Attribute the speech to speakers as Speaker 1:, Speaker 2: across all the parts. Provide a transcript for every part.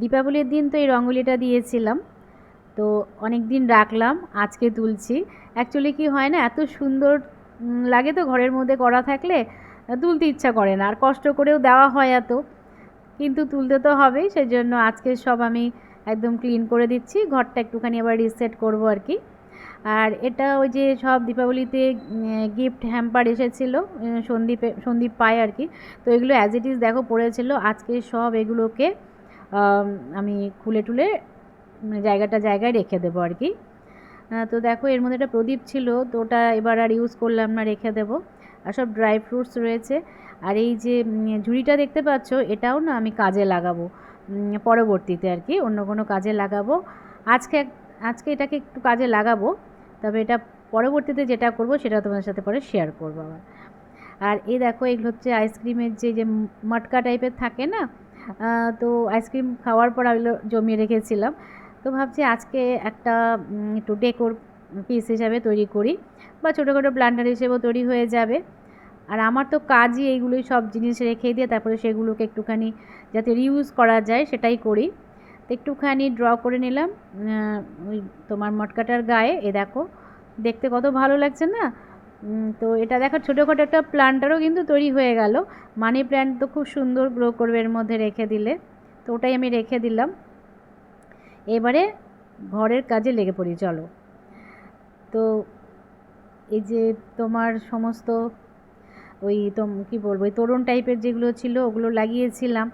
Speaker 1: দীপাবলির দিন তো এই রঙ্গোলিটা দিয়েছিলাম। তো অনেক দিন রাখলাম, আজকে তুলছি। অ্যাকচুয়ালি কি হয় না, এত সুন্দর লাগে তো ঘরের মধ্যে করা থাকলে, তুলতে ইচ্ছা করে না, আর কষ্ট করেও দেওয়া হয় এত। কিন্তু তুলতে তো হবেই, সেজন্য আজকে সব আমি একদম ক্লিন করে দিচ্ছি, ঘরটা একটুখানি আবার রিসেট করব আর কি। আর এটা ওই যে সব দীপাবলিতে গিফট হ্যাম্পার এসেছিল সন্দীপে, সন্দীপ পায় আর কি। তো এগুলো অ্যাজ ইট ইজ দেখো, পড়েছিল। আজকে সব এগুলোকে আম, খুলে টুলে মানে জায়গাটা জায়গায় রেখে দেবো আর কি। তো দেখো এর মধ্যে একটা প্রদীপ ছিল তো ওটা এবার আর ইউজ করলাম না রেখে দেবো। আর সব ড্রাই ফ্রুটস রয়েছে। আর এই যে ঝুড়িটা দেখতে পাচ্ছ এটাও না আমি কাজে লাগাবো। পরবর্তীতে আর কি অন্য কোনো কাজে লাগাবো। আজকে আজকে এটাকে একটু কাজে লাগাবো তবে এটা পরবর্তীতে যেটা করব সেটা তোমাদের সাথে পরে শেয়ার করব আবার। আর এই দেখো এগুলো হচ্ছে আইসক্রিমের যে যে মটকা টাইপের থাকে না তো আইসক্রিম খাওয়ার পর এগুলো জমিয়ে রেখেছিলাম। তো ভাবছি আজকে একটা একটু ডেকোর পিস হিসাবে তৈরি করি বা ছোটোখাটো প্লান্টার হিসেবেও তৈরি হয়ে যাবে। আর আমার তো কাজই এইগুলোই সব জিনিস রেখে দিয়ে তারপরে সেগুলোকে একটুখানি যাতে রিউজ করা যায় সেটাই করি। তো একটুখানি ড্র করে নিলাম। ওই তোমার মটকাটার গায়ে, এ দেখো, দেখতে কত ভালো লাগছে না? তো এটা দেখো, ছোটোখাটো একটা প্লান্টারও কিন্তু তৈরি হয়ে গেল। মানি প্ল্যান্ট তো খুব সুন্দর গ্রো করবে এর মধ্যে রেখে দিলে। তো ওটাই আমি রেখে দিলাম। এবারে ঘরের কাজে লেগে পড়ি, চলো। তো এই যে তোমার সমস্ত ওই তোম, কী বলব ওই তরুণ টাইপের যেগুলো ছিল, ওগুলো লাগিয়েছিলাম।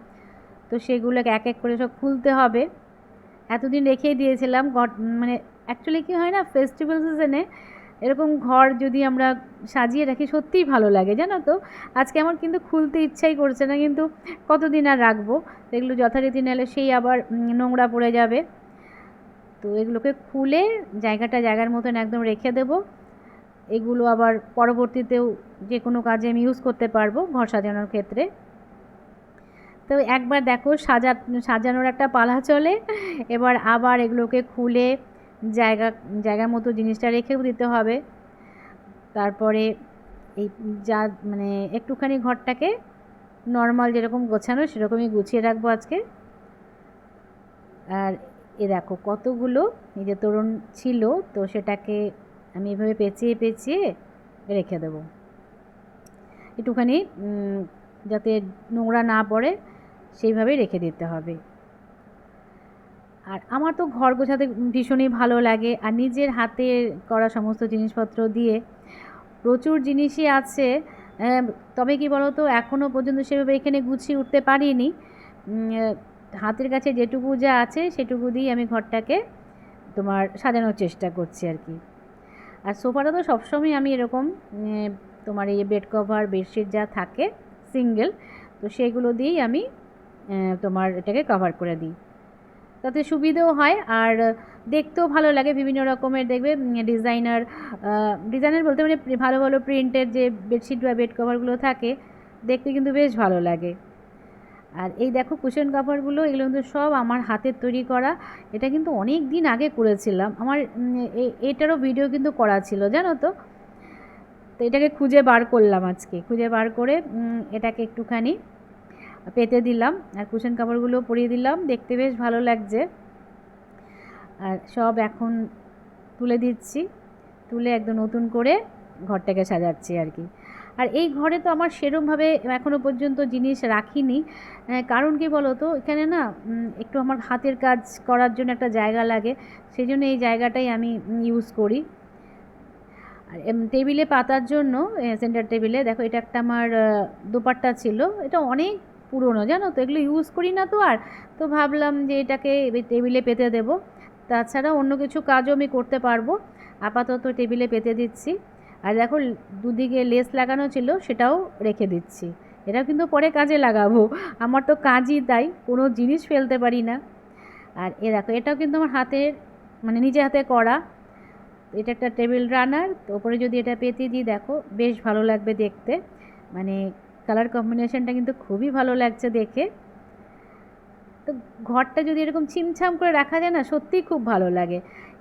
Speaker 1: তো সেগুলোকে এক এক করে সব খুলতে হবে। এতদিন রেখেই দিয়েছিলাম। মানে অ্যাকচুয়ালি কী হয় না ফেস্টিভ্যাল সিজনে এরকম ঘর যদি আমরা সাজিয়ে রাখি, সত্যিই ভালো লাগে, জানো তো? আজকে আমার কিন্তু খুলতে ইচ্ছাই করছে না, কিন্তু কতদিন আর রাখব? এগুলো যথারীতি নাহলে সেই আবার নোংরা পড়ে যাবে। তো এগুলোকে খুলে জায়গাটা জায়গার মতন একদম রেখে দেব। এগুলো আবার পরবর্তীতেও যে কোনো কাজে আমি ইউজ করতে পারব ঘর সাজানোর ক্ষেত্রে। তো একবার দেখো সাজা, সাজানোর একটা পালা চলে। এবার আবার এগুলোকে খুলে জায়গা, জায়গার মতো জিনিসটা রেখেও দিতে হবে। তারপরে এই যা মানে একটুখানি ঘরটাকে নর্মাল যেরকম গোছানো সেরকমই গুছিয়ে রাখব আজকে। আর এ দেখো কতগুলো, এই যে তরুণ ছিল, তো সেটাকে আমি এভাবে পেঁচিয়ে পেঁচিয়ে রেখে দেবো। একটুখানি যাতে নোংরা না পড়ে, সেইভাবেই রেখে দিতে হবে। আর আমার তো ঘর গোছাতে ভীষণই ভালো লাগে আর নিজের হাতে করা সমস্ত জিনিসপত্র দিয়ে প্রচুর জিনিসই আছে। তবে কি বলো তো এখনও পর্যন্ত সেভাবে এখানে গুছিয়ে উঠতে পারিনি। হাতের কাছে যেটুকু যা আছে সেটুকু দিয়েই আমি ঘরটাকে তোমার সাজানোর চেষ্টা করছি আর কি। আর সোফাটা তো সবসময় আমি এরকম তোমার এই বেড কভার বেডশিট যা থাকে সিঙ্গেল তো সেগুলো দিয়েই আমি তোমার এটাকে কভার করে দিই। তাতে সুবিধেও হয় আর দেখতেও ভালো লাগে, বিভিন্ন রকমের দেখবে ডিজাইনার ডিজাইনার বলতে মানে ভালো ভালো প্রিন্টের যে বেডশিট বা বেড কভারগুলো থাকে, দেখতে কিন্তু বেশ ভালো লাগে। আর এই দেখো কুশন কাভারগুলো এগুলো কিন্তু সব আমার হাতের তৈরি করা, এটা কিন্তু অনেক দিন আগে করেছিলাম। আমার এটারও ভিডিও কিন্তু করা ছিল, জানো তো? তো এটাকে খুঁজে বার করলাম আজকে, খুঁজে বার করে এটাকে একটুখানি পেতে দিলাম আর কুশন কাভারগুলো পরিয়ে দিলাম। দেখতে বেশ ভালো লাগছে। আর সব এখন তুলে দিচ্ছি। তুলে একদম নতুন করে ঘরটাকে সাজাচ্ছি আর কি। আর এই ঘরে তো আমার সেরমভাবে এখনও পর্যন্ত জিনিস রাখিনি। কারণ কি বলো তো এখানে না একটু আমার হাতের কাজ করার জন্য একটা জায়গা লাগে। সেই জন্য এই জায়গাটাই আমি ইউজ করি। আর টেবিলে পাতার জন্য সেন্টার টেবিলে দেখো, এটা একটা আমার দোপাট্টা ছিল। এটা অনেক পুরনো, জানো তো? এগুলো ইউজ করি না তো আর। তো ভাবলাম যে এটাকে টেবিলে পেতে দেবো। তাছাড়া অন্য কিছু কাজও আমি করতে পারব। আপাতত টেবিলে পেতে দিচ্ছি। আর দেখো, দুদিকে লেস লাগানো ছিল, সেটাও রেখে দিচ্ছি। এটাও কিন্তু পরে কাজে লাগাবো। আমার তো কাজই তাই, কোনো জিনিস ফেলতে পারি না। আর এ দেখো, এটাও কিন্তু আমার হাতের মানে নিজে হাতে করা। এটা একটা টেবিল রানার তো ওপরে যদি এটা পেতে দিই, দেখো, বেশ ভালো লাগবে দেখতে। মানে কালার কম্বিনেশনটা কিন্তু খুবই ভালো লাগছে দেখে। তো ঘরটা যদি এরকম ছিমছাম করে রাখা যায় না, সত্যিই খুব ভালো লাগে।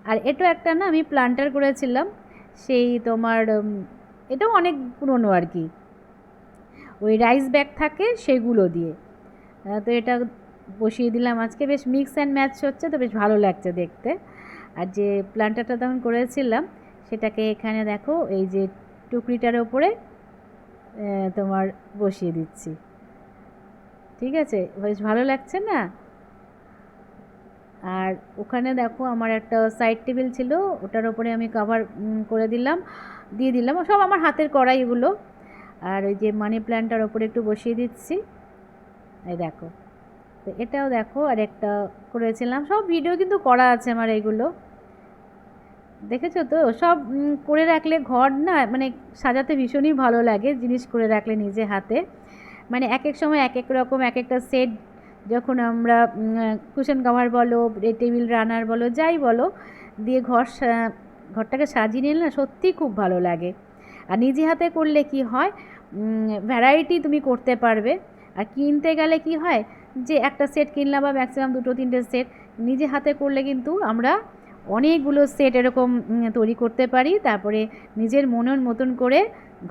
Speaker 1: আর এটাও একটা না আমি প্লান্টার করেছিলাম, সেই তোমার এটাও অনেক পুরনো আর কি। ওই রাইস ব্যাগ থাকে সেগুলো দিয়ে। তো এটা বসিয়ে দিলাম। আজকে বেশ মিক্স অ্যান্ড ম্যাচ হচ্ছে, তো বেশ ভালো লাগছে দেখতে। আর যে প্ল্যান্টারটা তখন করেছিলাম, সেটাকে এখানে দেখো, এই যে টুকরিটার ওপরে তোমার বসিয়ে দিচ্ছি। ঠিক আছে? বেশ ভালো লাগছে না? আর ওখানে দেখো আমার একটা সাইড টেবিল ছিল, ওটার ওপরে আমি কভার করে দিলাম, দিয়ে দিলাম। সব আমার হাতের করা এগুলো। আর ওই যে মানি প্ল্যান্টটার ওপরে একটু বসিয়ে দিচ্ছি। এই দেখো। তো এটাও দেখো আর একটা করেছিলাম। সব ভিডিও কিন্তু করা আছে আমার এগুলো। দেখেছ তো? সব করে রাখলে ঘর না মানে সাজাতে ভীষণই ভালো লাগে জিনিস করে রাখলে নিজে হাতে। মানে এক এক সময় এক এক রকম এক একটা সেট যখন আমরা কুশন কাভার বলো টেবিল রানার বলো, যাই বলো, দিয়ে ঘর ঘরটাকে সাজিয়ে নিলে না সত্যিই খুব ভালো লাগে। আর নিজে হাতে করলে কি হয়? ভ্যারাইটি তুমি করতে পারবে। আর কিনতে গেলে কি হয়? যে একটা সেট কিনলাম বা ম্যাক্সিমাম দুটো তিনটে সেট নিজে হাতে করলে কিন্তু আমরা অনেকগুলো সেট এরকম তৈরি করতে পারি। তারপরে নিজের মনের মতন করে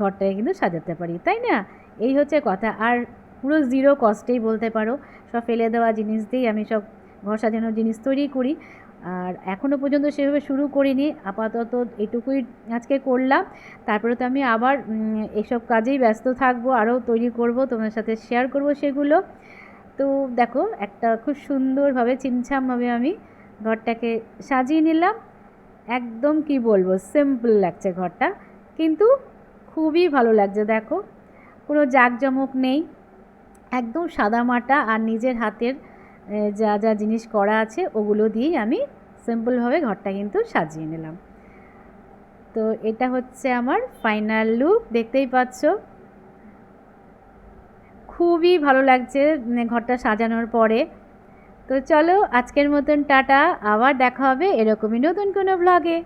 Speaker 1: ঘরটাকে কিন্তু সাজাতে পারি, তাই না? এই হচ্ছে কথা। আর পুরো জিরো কস্টেই বলতে পারো। সব ফেলে দেওয়া জিনিস দিয়েই আমি সব ঘর সাজানোর জিনিস তৈরি করি। আর এখনও পর্যন্ত সেভাবে শুরু করিনি। আপাতত এটুকুই আজকে করলাম। তারপরে তো আমি আবার এসব কাজেই ব্যস্ত থাকব, আরও তৈরি করব তোমার সাথে শেয়ার করব সেগুলো। তো দেখো, একটা খুব সুন্দরভাবে চিমছামভাবে আমি ঘরটাকে সাজিয়ে নিলাম। একদম কি বলব সিম্পল লাগছে ঘরটা। কিন্তু খুবই ভালো লাগছে, দেখো। কোনো জাঁকজমক নেই। একদম সাদামাটা আর নিজের হাতের যা যা জিনিস করা আছে, ওগুলো দিয়েই আমি সিম্পলভাবে ঘরটা কিন্তু সাজিয়ে নিলাম। তো এটা হচ্ছে আমার ফাইনাল লুক দেখতেই পাচ্ছ। খুবই ভালো লাগছে ঘরটা সাজানোর পরে। তো চলো আজকের মতন টাটা আবার দেখা হবে এরকমই নতুন কোনো ব্লগে